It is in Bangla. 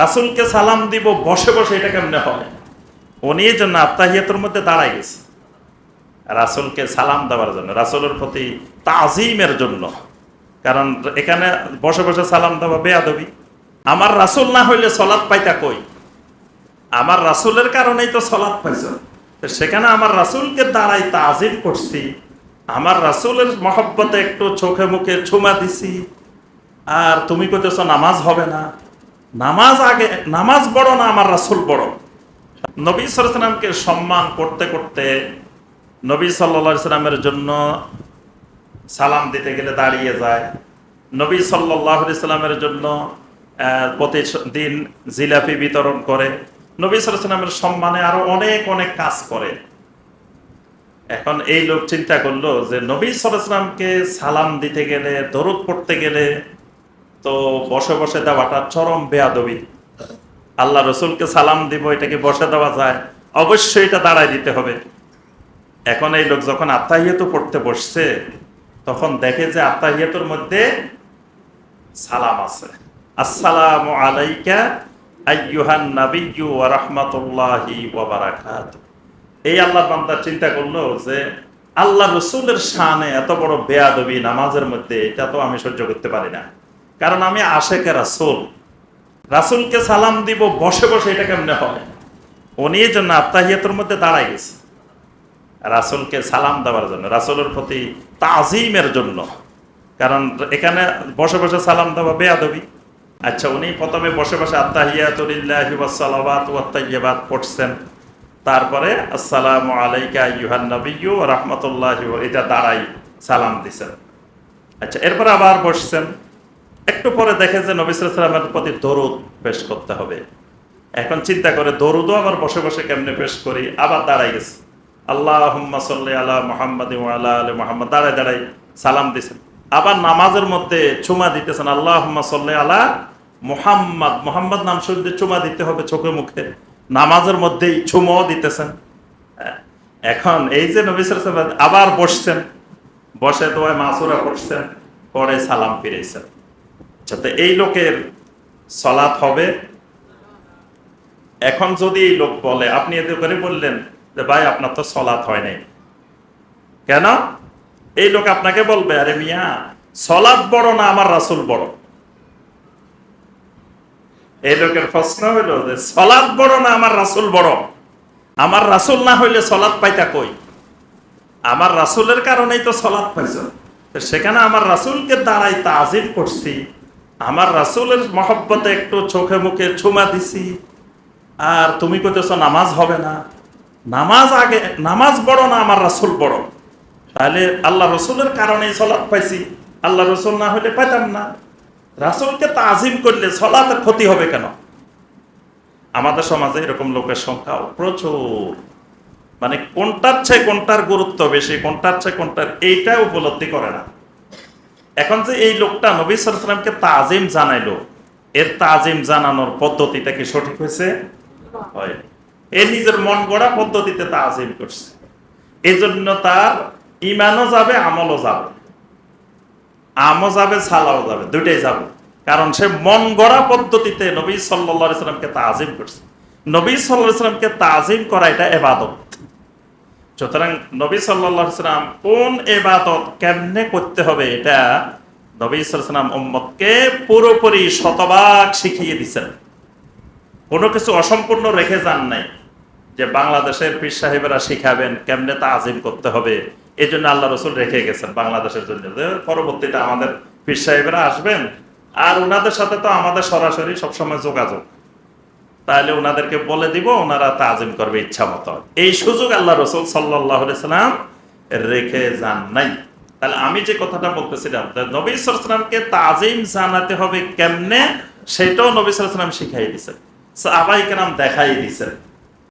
রাসুলকে সালাম দিব, বসে বসে এটা কেমনে হয় উনি এই জন্য আত্মাহিয়াতের মধ্যে দাঁড়াই গেছে। রাসুলকে সালাম দেওয়ার জন্য, রাসুলের প্রতি তাজিমের জন্য। কারণ এখানে বসে বসে সালাম দেওয়া বেয়াদবি। আমার রাসুল না হইলে সলাৎ পাইতা কই? আমার রাসুলের কারণেই তো সলাৎ পাইছ। সেখানে আমার রাসুলকে দাঁড়াই তাজিম করছি। আমার রাসুলের মহব্বতে একটু চোখে মুখে ছুমা দিছি। আর তুমি কইতেছ, নামাজ হবে না। নামাজ আগে, নামাজ বড় না আমার রাসুল বড় নবী সালামকে সম্মান করতে করতে নবী সাল্লা সাল্লামের জন্য সালাম দিতে গেলে দাঁড়িয়ে যায়। নবী সাল্লাহ সাল্লামের জন্য প্রতিদিন জিলাপি বিতরণ করে। নবী সাল্লামের সম্মানে আরও অনেক অনেক কাজ করে। এখন এই লোক চিন্তা করল যে নবী সালামকে সালাম দিতে গেলে, দরুদ পড়তে গেলে তো বসে বসে দেওয়াটা চরম বেয়াদবি। আল্লাহ রসুলকে সালাম দিব এটাকে বসে দেওয়া যায়? অবশ্যই এটা দাঁড়ায় দিতে হবে। এখন এই লোক যখন আত্মাহিয়ত পড়তে বসছে, তখন দেখে যে আত্মাহিয়তর মধ্যে সালাম আছে। আসসালামু আলাইকা এই আল্লাহ চিন্তা করল যে, আল্লাহ রসুলের এত বড় বেয়াদবি নামাজের মধ্যে, এটা তো আমি সহ্য করতে পারি না। কারণ আমি আশেকে রাসুল। রাসুলকে সালাম দিব, বসে বসে এটা কেমনে হয় উনি এই জন্য আত্মাহিয়াতের মধ্যে দাঁড়াই গেছে। রাসুলকে সালাম দেওয়ার জন্য, রাসুলের প্রতি তাজিমের জন্য। কারণ এখানে বসে বসে সালাম দেওয়া বেয়াদবি। আচ্ছা উনি প্রথমে বসে বসে ওয়াত্তাইয়্যিবাত পড়ছেন। তারপরে, আসসালামু আলাইকা ইউহান ওয়া রাহমাতুল্লাহি এটা দাঁড়াই সালাম দিছেন। আচ্ছা এরপর আবার বসছেন। একটু পরে দেখে যে নবী সাল্লামের প্রতি দরুদ পেশ করতে হবে। এখন চিন্তা করে, দরুদও আবার বসে বসে কেমনে পেশ করি? আবার দাঁড়াই গেছে। আল্লাহ সাল্লি আলা মোহাম্মদ আলা আলী মোহাম্মদ। দাঁড়ায় দাঁড়াই সালাম দিছেন। আবার নামাজের মধ্যে চুমা দিতেছেন আল্লাহ সাল্লি আলা মোহাম্মদ। মোহাম্মদ নাম শুনতে চুমা দিতে হবে চোখে মুখে। নামাজের মধ্যেই চুমাও দিতেছেন। এখন এই যে নবী সাল্লাল্লাহু আবার বসছেন, বসে দোয়ায় মাসুরা পড়ছেন, পরে সালাম ফিরেছেন যাতে এই লোকের সলাৎ হবে। এখন যদি এই লোক বলে, আপনি এতে করে বললেন যে, ভাই, আপনার তো সলাৎ হয় নাই। কেন? এই লোক আপনাকে বলবে, আরে মিয়া সলাৎ বড় না আমার রাসুল বড়? এই লোকের প্রশ্ন হইল যে সলাৎ বড় না আমার রাসুল বড়? আমার রাসুল না হইলে সলাৎ পাইতা কই? আমার রাসুলের কারণেই তো সলাৎ পাইছ। তো সেখানে আমার রাসুলকে দাঁড়াই তাজিম করছি। আমার রাসুলের মহব্বতে একটু চোখে মুখে ছুমা দিছি। আর তুমি কইতেছ, নামাজ হবে না। নামাজ আগে, নামাজ বড় না আমার রাসুল বড়? তাহলে আল্লাহ রসুলের কারণেই সলাৎ পাইছি। আল্লাহ রসুল না হলে পাইতাম না। রাসুলকে তাজিম করলে সলাতের ক্ষতি হবে কেন? আমাদের সমাজে এরকম লোকের সংখ্যা প্রচুর। মানে কোনটার চেয়ে কোনটার গুরুত্ব বেশি, কোনটার চেয়ে কোনটার এইটা উপলব্ধি করে না। এখন যে এই লোকটা নবী সালামকে তাজিম জানাইলো, এর তাজিম জানানোর পদ্ধতিটা কি সঠিক হয়েছে? এ নিজের মন গড়া পদ্ধতিতে তাজিম করছে। এই জন্য তার ইমানও যাবে, আমলও যাবে। আমও যাবে, সালাও যাবে, দুইটাই যাবে। কারণ সে মন গড়া পদ্ধতিতে নবী সাল্লা সাল্লামকে তাজিম করছে। নবী সাল্লাহ সাল্লামকে তাজিম করা এটা এবাদত। সুতরাং নবী সাল্লাহ সাল্লাম কোন এবাদত কেমনে করতে হবে এটা নবী সাল্লাম উম্মতকে পুরোপুরি শতভাগ শিখিয়ে দিচ্ছেন কোনো কিছু অসম্পূর্ণ রেখে যান নাই যে বাংলাদেশের পীর সাহেবেরা শিখাবেন কেমনে তা আজিম করতে হবে। এই জন্য আল্লাহ রসুল রেখে গেছেন বাংলাদেশের জন্য। পরবর্তীতে আমাদের পীর সাহেবেরা আসবেন আর ওনাদের সাথে তো আমাদের সরাসরি সবসময় যোগাযোগ। তাহলে ওনাদেরকে বলে দিব, ওনারা তাজিম করবে ইচ্ছা মতো। এই সুযোগ আল্লাহ রসুল সাল্লাহ সাল্লাম রেখে যান নাই। তাহলে আমি যে কথাটা বলতেছিলাম নবীলামকে তাজিম জানাতে হবে কেমনে? সেটাও নবী সালাম শিখাই দিছে আবাই কেরাম দেখাই দিছেন।